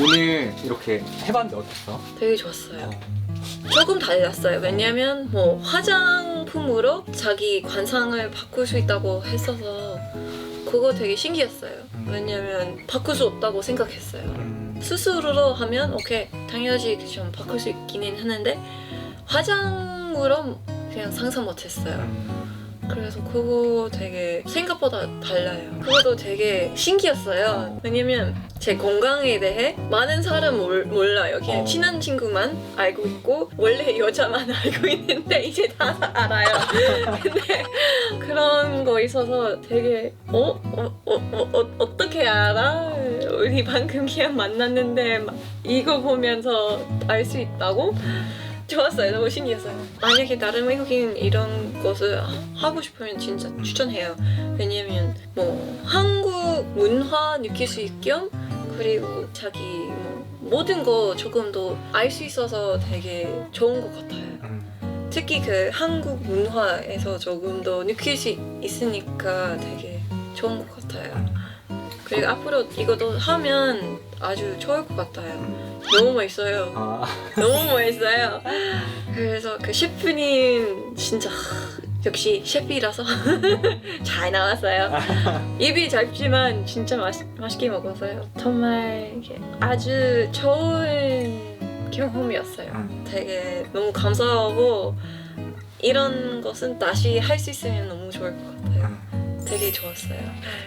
오늘 이렇게 해봤는데 어땠어? 되게 좋았어요. 조금 달랐어요. 왜냐면 뭐 화장품으로 자기 관상을 바꿀 수 있다고 했어서 그거 되게 신기했어요. 왜냐면 바꿀 수 없다고 생각했어요. 음, 스스로로 하면 오케이 당연히 좀 바꿀 수 있기는 하는데 화장으로 그냥 상상 못했어요. 음, 그래서 그거 되게 생각보다 달라요. 그것도 되게 신기했어요. 어. 왜냐면 제 건강에 대해 많은 사람 몰, 몰라요. 그냥 어. 친한 친구만 알고 있고 원래 여자만 알고 있는데 이제 다 알아요. 근데 그런 거 있어서 되게 어? 어, 어, 어, 어 어떻게 알아? 우리 방금 그냥 만났는데 막 이거 보면서 알 수 있다고? 좋았어요. 너무 신기했어요. 만약에 다른 외국인 이런 것을 하- 하고 싶으면 진짜 추천해요. 왜냐면 뭐 한국 문화 느낄 수 있겸 그리고 자기 뭐 모든 거 조금 더 알 수 있어서 되게 좋은 것 같아요. 음. 특히 그 한국 문화에서 조금 더 느낄 수 있으니까 되게 좋은 것 같아요. 그리고 앞으로 이것도 하면 아주 좋을 것 같아요. 너무 멋있어요. 아, 너무 멋있어요. 그래서 그 셰프님 진짜 역시 셰프이라서 잘 나왔어요. 입이 짧지만 진짜 맛, 맛있게 먹었어요. 정말 이게 아주 좋은 경험이었어요. 음. 되게 너무 감사하고 이런 것은 다시 할 수 있으면 너무 좋을 것 같아요. 음. 되게 좋았어요.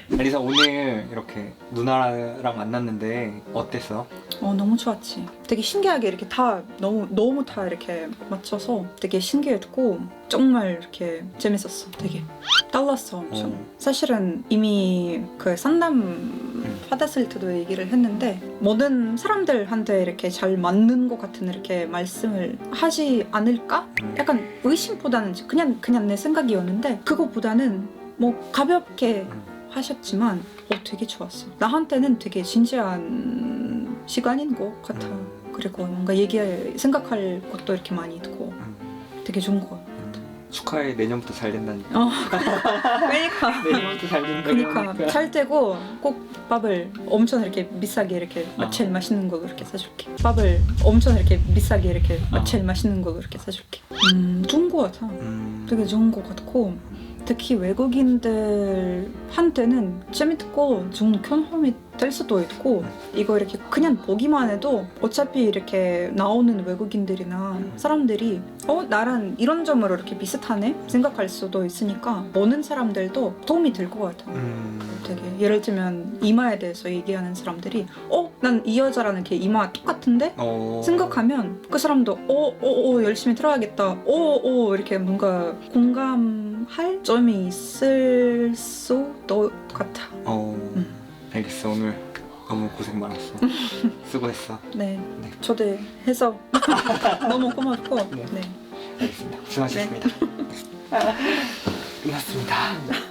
리사 오늘 이렇게 누나랑 만났는데 어땠어? 어 너무 좋았지. 되게 신기하게 이렇게 다 너무 너무 다 이렇게 맞춰서 되게 신기했고 정말 이렇게 재밌었어. 되게 달랐어 엄청. 어. 사실은 이미 그 상담 받았을 때도 얘기를 했는데 모든 사람들한테 이렇게 잘 맞는 것 같은 이렇게 말씀을 하지 않을까? 음. 약간 의심보다는 그냥 그냥 내 생각이었는데 그거보다는 뭐 가볍게 음. 하셨지만 어, 되게 좋았어. 나한테는 되게 진지한 시간인 것 같아. 음. 그리고 뭔가 얘기할 생각할 것도 이렇게 많이 있고 음. 되게 좋은 것 같아. 축하해 내년부터 잘 된다니까. 어, 그러니까. 내년부터 잘 된다. 그러니까 잘 되고 꼭 밥을 엄청 이렇게 비싸게 이렇게 어. 제일 맛있는 걸로 이렇게 사줄게. 밥을 엄청 이렇게 비싸게 이렇게 어. 제일 맛있는 걸로 이렇게 사줄게. 음, 좋은 것 같아. 음. 되게 좋은 것 같고 특히 외국인들 한테는 재밌고 좋은 경험이 될 수도 있고 이거 이렇게 그냥 보기만 해도 어차피 이렇게 나오는 외국인들이나 사람들이 어 나랑 이런 점으로 이렇게 비슷하네 생각할 수도 있으니까 보는 사람들도 도움이 될 것 같아. 음. 되게 예를 들면 이마에 대해서 얘기하는 사람들이 어 난 이 여자랑 이렇게 이마 똑같은데 어. 생각하면 그 사람도 어어어 열심히 들어야겠다 어어 이렇게 뭔가 공감할 점이 있을 수도 같아 어. 음. 알겠어 오늘 너무 고생 많았어. 수고했어. 네 네. 초대해서 너무 고맙고 네. 네. 알겠습니다. 수고하셨습니다. 끝났습니다.